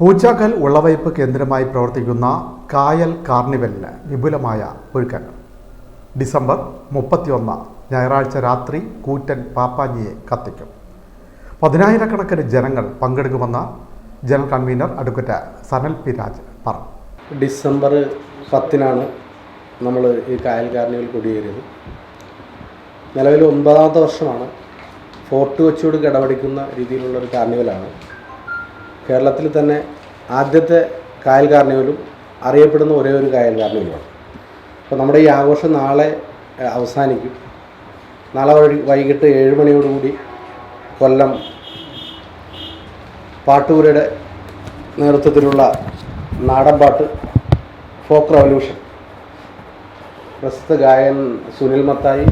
പൂച്ചാക്കൽ ഉള്ളവയ്പ് കേന്ദ്രമായി പ്രവർത്തിക്കുന്ന കായൽ കാർണിവലിന് വിപുലമായ ഒരുക്കങ്ങൾ. ഡിസംബർ മുപ്പത്തിയൊന്ന് ഞായറാഴ്ച രാത്രി കൂറ്റൻ പാപ്പാഞ്ഞിയെ കത്തിക്കും. പതിനായിരക്കണക്കിന് ജനങ്ങൾ പങ്കെടുക്കുമെന്ന് general convener advocate Sanal P. Raj പറഞ്ഞു. ഡിസംബർ പത്തിനാണ് നമ്മൾ ഈ കായൽ കാർണിവൽ കൊടിയേറിയത്. നിലവിൽ ഒമ്പതാമത്തെ വർഷമാണ് ഫോർട്ട് കൊച്ചിയോട് കിടപിടിക്കുന്ന രീതിയിലുള്ള ഒരു കാർണിവലാണ്. കേരളത്തിൽ തന്നെ ആദ്യത്തെ കായൽ കാർണിവലും അറിയപ്പെടുന്ന ഒരേ ഒരു കായൽ കാർണിവലുമാണ് അപ്പോൾ നമ്മുടെ ഈ ആഘോഷം നാളെ അവസാനിക്കും. നാളെ വൈകിട്ട് ഏഴ് മണിയോടുകൂടി കൊല്ലം പാട്ടൂരയുടെ നേതൃത്വത്തിലുള്ള നാടൻപാട്ട് ഫോക്ക് റവല്യൂഷൻ. പ്രസിദ്ധ ഗായകൻ സുനിൽ മത്തായി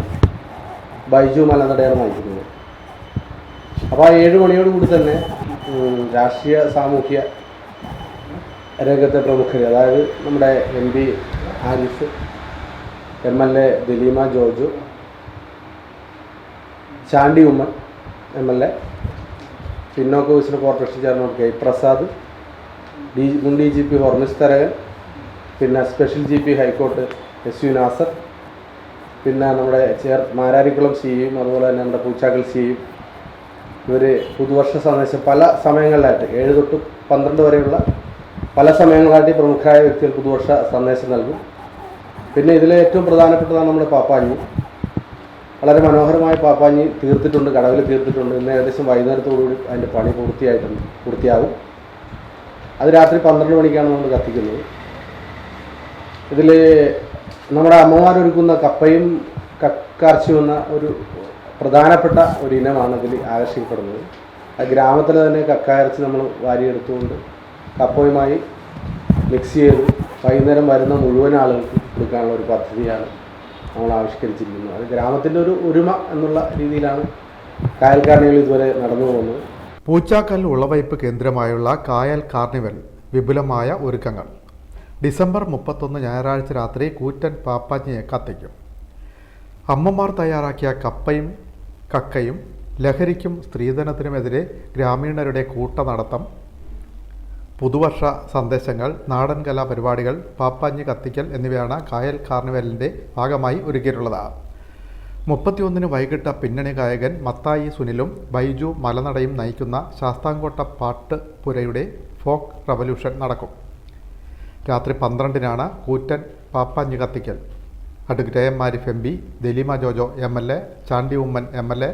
ബൈജു മലനടയാണ് നയിക്കുന്നത് അപ്പോൾ ആ ഏഴ് മണിയോടുകൂടി തന്നെ രാഷ്ട്രീയ സാമൂഹ്യ രംഗത്തെ പ്രമുഖർ അതായത് നമ്മുടെ M P Arif M L A Dileema George Chandy Oommen M L A പിന്നോക്ക വികസന corporation chairman K. Prasad D മുൻ D G P Hormis Tharakan പിന്നെ special G P high court S U Nasar പിന്നെ നമ്മുടെ chair Mararikulam സിയും അതുപോലെ തന്നെ നമ്മുടെ പൂച്ചാക്കൽ സിയും ഇവർ പുതുവർഷ സന്ദേശം പല സമയങ്ങളിലായിട്ട് ഏഴ് തൊട്ട് പന്ത്രണ്ട് വരെയുള്ള പല സമയങ്ങളായിട്ട് പ്രമുഖരായ വ്യക്തികൾ പുതുവർഷ സന്ദേശം നൽകും. പിന്നെ ഇതിലെ ഏറ്റവും പ്രധാനപ്പെട്ടതാണ് നമ്മുടെ പാപ്പാഞ്ഞി. വളരെ മനോഹരമായ പാപ്പാഞ്ഞി തീർത്തിട്ടുണ്ട് കടവിൽ തീർത്തിട്ടുണ്ട്. ഇന്ന് ഏകദേശം വൈകുന്നേരത്തോടുകൂടി അതിന്റെ പണി പൂർത്തിയായിട്ടുണ്ട് പൂർത്തിയാകും. അത് രാത്രി പന്ത്രണ്ട് മണിക്കാണ് നമ്മൾ കത്തിക്കുന്നത്. ഇതിൽ നമ്മുടെ അമ്മമാരൊരുക്കുന്ന കപ്പയും കക്കാർച്ചിയും എന്ന ഒരു പ്രധാനപ്പെട്ട ഒരു ഇനമാണ് അതിൽ ആകർഷിക്കപ്പെടുന്നത്. ഗ്രാമത്തിൽ തന്നെ കക്കായർച്ചി നമ്മൾ വാരിയെടുത്തുകൊണ്ട് കപ്പയുമായി മിക്സ് ചെയ്ത് വൈകുന്നേരം വരുന്ന മുഴുവൻ ആളുകൾക്ക് കൊടുക്കാനുള്ള ഒരു പദ്ധതിയാണ് നമ്മൾ ആവിഷ്കരിച്ചിരിക്കുന്നത്. അത് ഗ്രാമത്തിന്റെ ഒരു ഒരുമ എന്നുള്ള രീതിയിലാണ് കായൽക്കാരണികൾ ഇതുവരെ നടന്നു പോകുന്നത്. പൂച്ചാക്കൽ ഉളവയ്പ് കേന്ദ്രമായുള്ള കായൽ കാർണിവൽ വിപുലമായ ഒരുക്കങ്ങൾ. ഡിസംബർ മുപ്പത്തൊന്ന് ഞായറാഴ്ച രാത്രി കൂറ്റൻ പാപ്പാജിയെ കത്തിക്കും. അമ്മമാർ തയ്യാറാക്കിയ കപ്പയും കക്കയും ലഹരിക്കും സ്ത്രീധനത്തിനുമെതിരെ ഗ്രാമീണരുടെ കൂട്ടനടത്തം പുതുവർഷ സന്ദേശങ്ങൾ നാടൻ കലാ പരിപാടികൾ പാപ്പാഞ്ഞ് കത്തിക്കൽ എന്നിവയാണ് കായൽ കാർണിവലിന്റെ ഭാഗമായി ഒരുക്കിയിട്ടുള്ളത്. മുപ്പത്തിയൊന്നിന് വൈകിട്ട പിന്നണി ഗായകൻ മത്തായി സുനിലും ബൈജു മലനടയും നയിക്കുന്ന ശാസ്താംകോട്ട പാട്ട് പുരയുടെ ഫോക്ക് റവല്യൂഷൻ നടക്കും. രാത്രി പന്ത്രണ്ടിനാണ് കൂറ്റൻ പാപ്പാഞ്ഞ് കത്തിക്കൽ. Advocate A Arif M P Daleema Jojo M L A Chandy Oommen M L A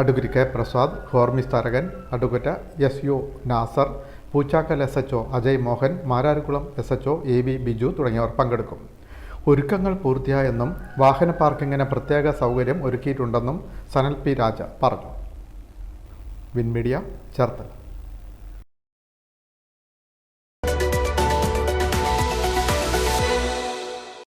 advocate K Prasad Hormis Tharakan advocate S U Nasar Poochakkal S H O Ajay Mohan Mararikkulam S H O A B Biju തുടങ്ങിയവർ പങ്കെടുക്കും. ഒരുക്കങ്ങൾ പൂർത്തിയായെന്നും വാഹന പാർക്കിങ്ങിന് പ്രത്യേക സൗകര്യം ഒരുക്കിയിട്ടുണ്ടെന്നും Sanal P രാജ പറഞ്ഞു. വിൻമീഡിയ ചേർത്തല.